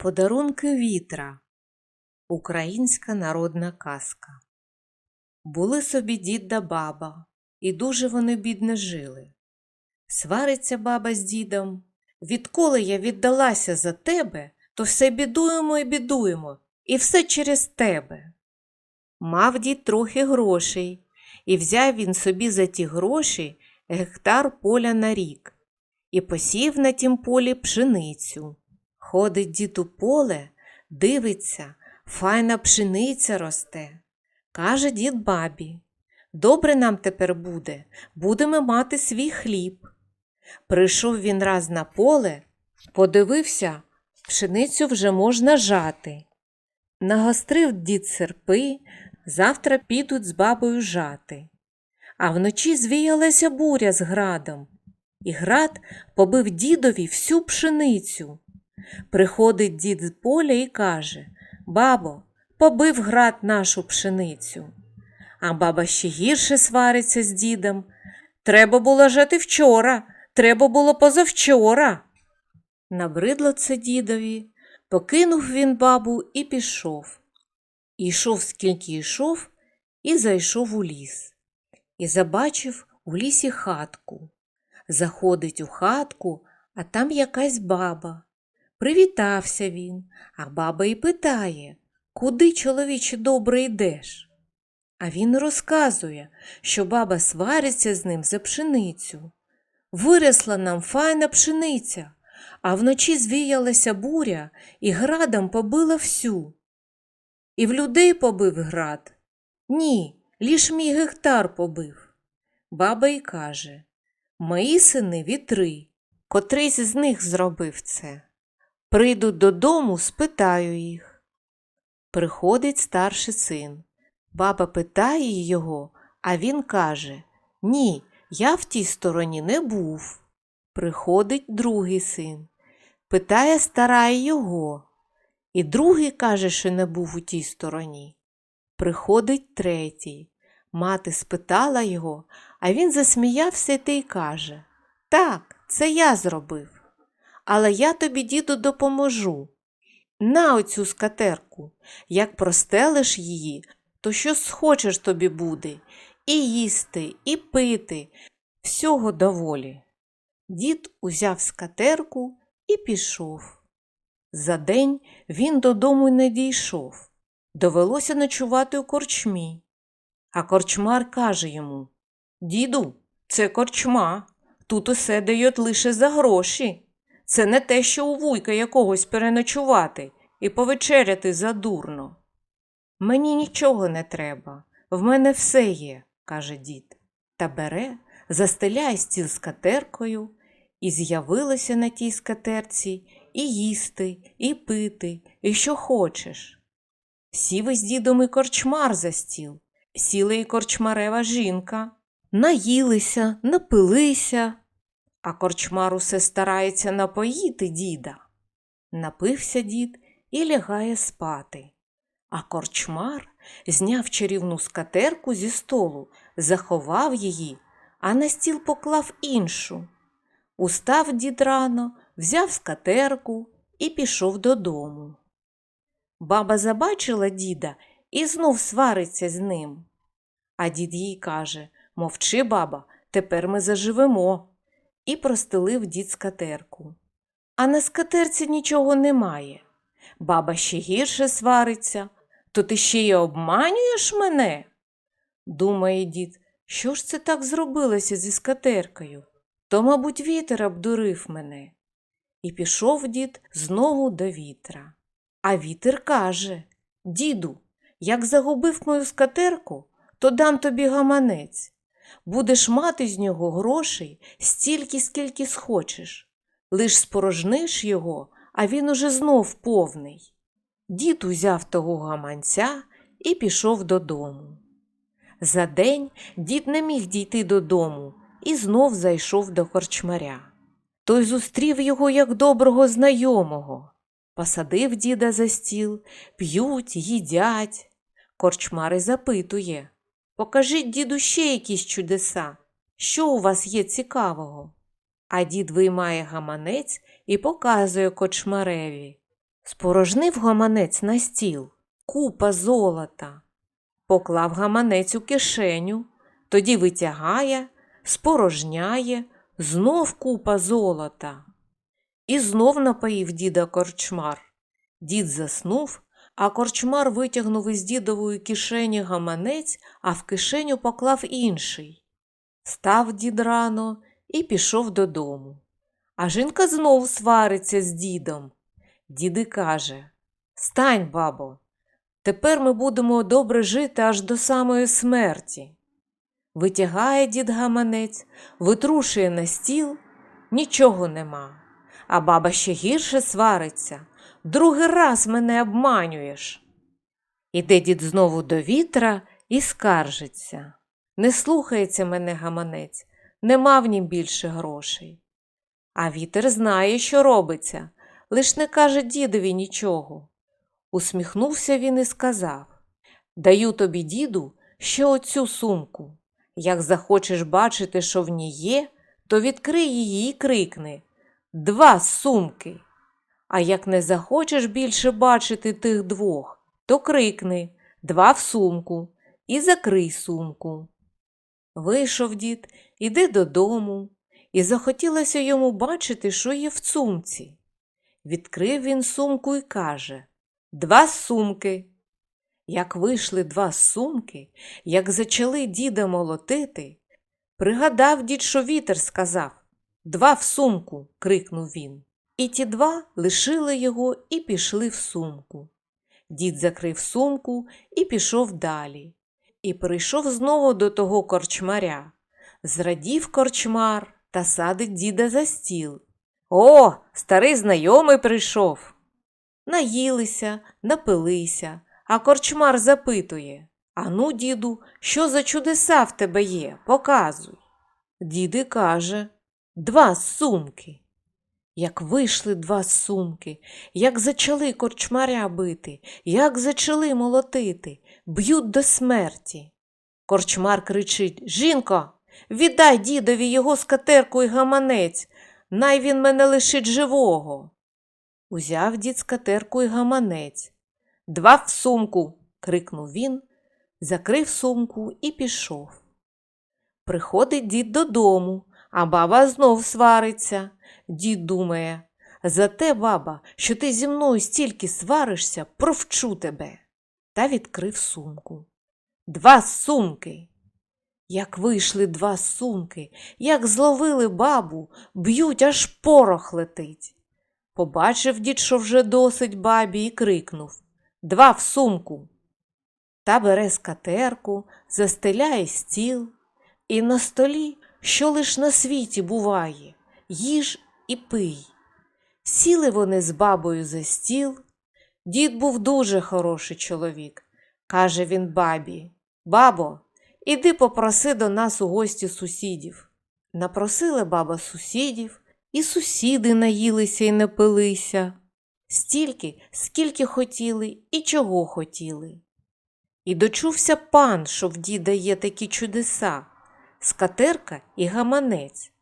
Подарунки вітра. Українська народна казка. Були собі дід да баба, і дуже вони бідно жили. Свариться баба з дідом. Відколи я віддалася за тебе, то все бідуємо і бідуємо, і все через тебе. Мав дід трохи грошей, і взяв він собі за ті гроші гектар поля на рік, і посів на тім полі пшеницю. Ходить дід у поле, дивиться, файна пшениця росте. Каже дід бабі, добре нам тепер буде, будемо мати свій хліб. Прийшов він раз на поле, подивився, пшеницю вже можна жати. Нагострив дід серпи, завтра підуть з бабою жати. А вночі звіялася буря з градом, і град побив дідові всю пшеницю. Приходить дід з поля і каже Бабо, побив град нашу пшеницю. А баба ще гірше свариться з дідом. Треба було жати вчора, треба було позавчора. Набридло це дідові, покинув він бабу і пішов. Ішов, скільки йшов, і зайшов у ліс. І забачив у лісі хатку. Заходить у хатку, а там якась баба. Привітався він, а баба й питає, куди, чоловіче, добре йдеш? А він розказує, що баба свариться з ним за пшеницю. Виросла нам файна пшениця, а вночі звіялася буря і градом побила всю. І в людей побив град? Ні, ліж мій гектар побив. Баба й каже Мої сини вітри, котрийсь з них зробив це. Прийду додому, спитаю їх. Приходить старший син. Баба питає його, а він каже Ні, я в тій стороні не був. Приходить другий син. Питає стара його. І другий каже, що не був у тій стороні. Приходить третій. Мати спитала його, а він засміявся та й каже Так, це я зробив. Але я тобі, діду, допоможу. На оцю скатерку. Як простелиш її, то що схочеш тобі буде і їсти, і пити, всього доволі. Дід узяв скатерку і пішов. За день він додому не дійшов. Довелося ночувати у корчмі. А корчмар каже йому Діду, це корчма. Тут усе дають лише за гроші. Це не те, що у вуйка якогось переночувати і повечеряти задурно. Мені нічого не треба, в мене все є, каже дід, та бере, застеляє стіл скатеркою, і з'явилося на тій скатерці і їсти, і пити, і що хочеш. Сів із дідом і корчмар за стіл, сіла і корчмарева жінка, наїлися, напилися, а корчмар усе старається напоїти діда. Напився дід і лягає спати. А корчмар зняв чарівну скатерку зі столу, заховав її, а на стіл поклав іншу. Устав дід рано, взяв скатерку і пішов додому. Баба забачила діда і знов свариться з ним. А дід їй каже Мовчи, баба, тепер ми заживемо. І простелив дід скатерку. А на скатерці нічого немає. Баба ще гірше свариться, то ти ще й обманюєш мене? Думає дід, що ж це так зробилося зі скатеркою? То, мабуть, вітер обдурив мене. І пішов дід знову до вітра. А вітер каже Діду, як загубив мою скатерку, то дам тобі гаманець. Будеш мати з нього грошей стільки, скільки схочеш. Лиш спорожниш його, а він уже знов повний. Дід узяв того гаманця і пішов додому. За день дід не міг дійти додому і знов зайшов до корчмаря. Той зустрів його як доброго знайомого. Посадив діда за стіл, п'ють, їдять. Корчмар і запитує Покажіть, діду, ще якісь чудеса. Що у вас є цікавого? А дід виймає гаманець і показує кочмареві. Спорожнив гаманець на стіл, купа золота. Поклав гаманець у кишеню, тоді витягає, спорожняє, знов купа золота. І знов напоїв діда корчмар. Дід заснув, а корчмар витягнув із дідової кишені гаманець, а в кишеню поклав інший. Став дід рано і пішов додому. А жінка знов свариться з дідом. Діди каже Стань, бабо, тепер ми будемо добре жити аж до самої смерті. Витягає дід гаманець, витрушує на стіл, нічого нема. А баба ще гірше свариться. Другий раз мене обманюєш. Іде дід знову до вітра і скаржиться. Не слухається мене гаманець, нема в нім більше грошей. А вітер знає, що робиться, лиш не каже дідові нічого. Усміхнувся він і сказав Даю тобі, діду, ще оцю сумку. Як захочеш бачити, що в ній є, то відкрий її і крикни Два сумки. А як не захочеш більше бачити тих двох, то крикни Два в сумку і закрий сумку. Вийшов дід, іде додому, і захотілося йому бачити, що є в сумці. Відкрив він сумку і каже Два сумки. Як вийшли два сумки, як зачали діда молотити, пригадав дід, що вітер сказав Два в сумку. крикнув він. І ті два лишили його і пішли в сумку. Дід закрив сумку і пішов далі. І прийшов знову до того корчмаря. Зрадів корчмар та садить діда за стіл. О, старий знайомий прийшов. Наїлися, напилися, а корчмар запитує Ану, діду, що за чудеса в тебе є? Показуй. Діди каже Два сумки. Як вийшли два сумки, як зачали корчмаря бити, як зачали молотити, б'ють до смерті. Корчмар кричить Жінко, віддай дідові його скатерку й гаманець, най він мене лишить живого. Узяв дід скатерку й гаманець. Два в сумку. крикнув він, закрив сумку і пішов. Приходить дід додому, а баба знов свариться. Дід думає, за те, баба, що ти зі мною стільки сваришся, провчу тебе. Та відкрив сумку. Два сумки. Як вийшли два сумки, як зловили бабу, б'ють, аж порох летить. Побачив дід, що вже досить бабі, і крикнув Два в сумку. Та бере скатерку, застеляє стіл, і на столі, що лиш на світі буває, їж і пий. Сіли вони з бабою за стіл. Дід був дуже хороший чоловік. Каже він бабі Бабо, іди попроси до нас у гості сусідів. Напросила баба сусідів, і сусіди наїлися і напилися. Стільки, скільки хотіли і чого хотіли. І дочувся пан, що в діда є такі чудеса, скатерка і гаманець.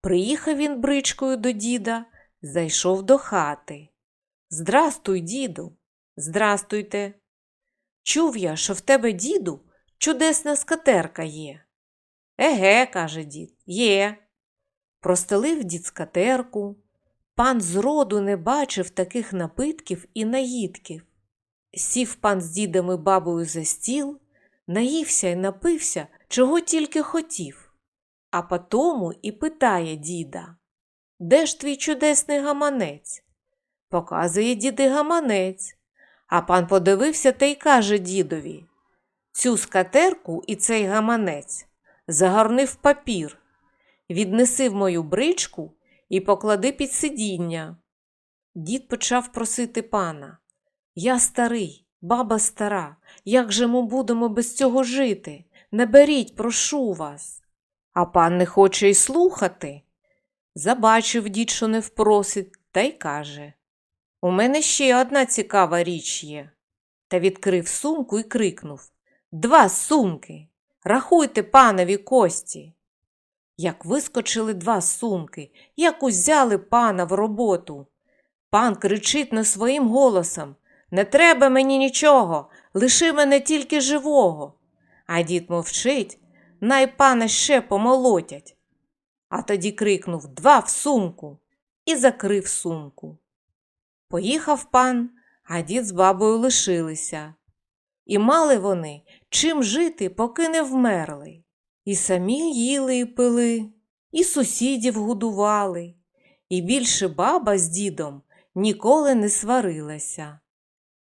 Приїхав він бричкою до діда, зайшов до хати. Здрастуй, діду, здрастуйте. Чув я, що в тебе, діду, чудесна скатерка є. Еге, каже дід, є. Простелив дід скатерку. Пан зроду не бачив таких напитків і наїдків. Сів пан з дідом і бабою за стіл, наївся і напився, чого тільки хотів. А потому і питає діда Де ж твій чудесний гаманець? Показує діди гаманець. А пан подивився та й каже дідові Цю скатерку і цей гаманець загорни в папір, віднеси в мою бричку і поклади під сидіння. Дід почав просити пана Я старий, баба стара, як же ми будемо без цього жити? Не беріть, прошу вас. А пан не хоче й слухати. Забачив дід, що не впросить, та й каже У мене ще одна цікава річ є. Та відкрив сумку і крикнув Два сумки. Рахуйте панові кості. Як вискочили два сумки, як узяли пана в роботу. Пан кричить не своїм голосом Не треба мені нічого, лиши мене тільки живого. А дід мовчить, най пана ще помолотять. А тоді крикнув Два в сумку і закрив сумку. Поїхав пан, а дід з бабою лишилися. І мали вони чим жити, поки не вмерли. І самі їли і пили, і сусідів годували, і більше баба з дідом ніколи не сварилася.